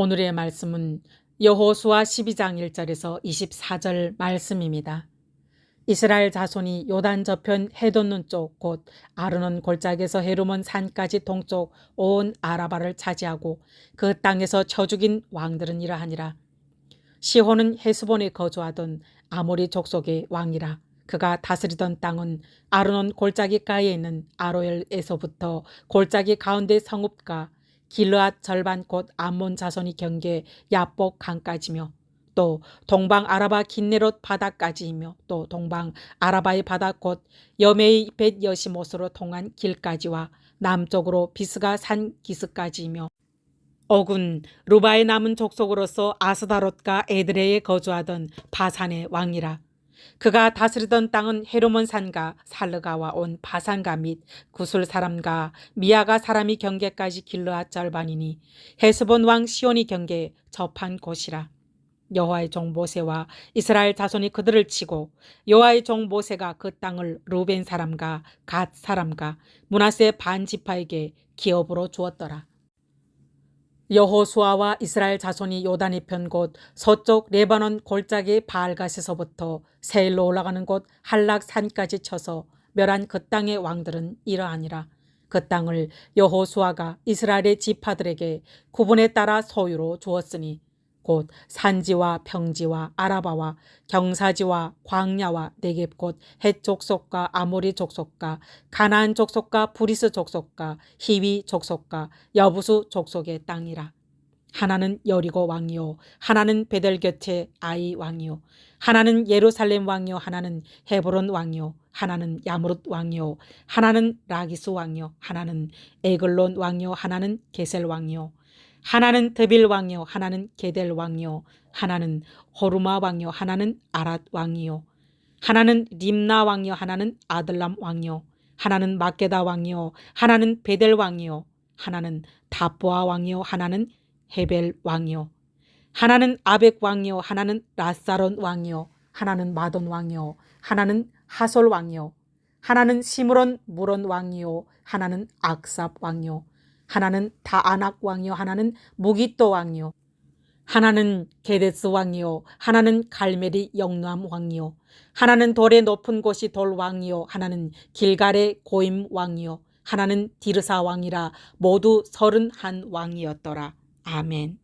오늘의 말씀은 여호수아 12장 1절에서 24절 말씀입니다. 이스라엘 자손이 요단 저편 해돋는 쪽곧 아르논 골짜기에서 헤르몬 산까지 동쪽 온 아라바를 차지하고 그 땅에서 쳐 죽인 왕들은 이러하니라. 시혼은 헤스본에 거주하던 아모리 족속의 왕이라. 그가 다스리던 땅은 아르논 골짜기가에 있는 아로엘에서부터 골짜기 가운데 성읍과 길르앗 절반 곧 암몬 자손이 경계 야복 강까지며 또 동방 아라바 긴네롯 바다까지이며 또 동방 아라바의 바다 곧 여메이 벳 여시못으로 통한 길까지와 남쪽으로 비스가 산 기스까지이며 어군 루바의 남은 족속으로서 아스다롯과 에드레에 거주하던 바산의 왕이라 그가 다스리던 땅은 헤르몬 산과 살르가와 온 바산가 및 구술 사람과 미아가 사람이 경계까지 길르앗 절반이니 헤스본 왕 시온이 경계에 접한 곳이라. 여호와의 종 모세와 이스라엘 자손이 그들을 치고 여호와의 종 모세가 그 땅을 루벤 사람과 갓 사람과 문하세 반 지파에게 기업으로 주었더라. 여호수아와 이스라엘 자손이 요단이 편 곳 서쪽 레바논 골짜기 바알갓에서부터 세일로 올라가는 곳 한락 산까지 쳐서 멸한 그 땅의 왕들은 이러하니라. 그 땅을 여호수아가 이스라엘의 지파들에게 구분에 따라 소유로 주었으니 곧 산지와 평지와 아라바와 경사지와 광야와 네겝 곧 헷 족속과 아모리 족속과 가나안 족속과 브리스 족속과 히위 족속과 여부수 족속의 땅이라. 하나는 여리고 왕이요. 하나는 베델 곁에 아이 왕이요. 하나는 예루살렘 왕이요. 하나는 헤브론 왕이요. 하나는 야무릇 왕이요. 하나는 라기스 왕이요. 하나는 에글론 왕이요. 하나는 게셀 왕이요 하나는 드빌 왕이요 하나는 게델 왕이요 하나는 호르마 왕이요 하나는 아랏 왕이요. 하나는 림나 왕이요 하나는 아들람 왕이요. 하나는 마게다 왕이요 하나는 베델 왕이요. 하나는 다보아 왕이요 하나는 헤벨 왕이요. 하나는 아벡 왕이요 하나는 라사론 왕이요. 하나는 마돈 왕이요 하나는 하솔 왕이요. 하나는 시므론 무론 왕이요 하나는 악삽 왕이요 하나는 다아낙 왕이요 하나는 무기또 왕이요 하나는 게데스 왕이요 하나는 갈멜이 영남 왕이요 하나는 돌의 높은 곳이 돌 왕이요 하나는 길갈의 고임 왕이요 하나는 디르사 왕이라 모두 서른한 왕이었더라. 아멘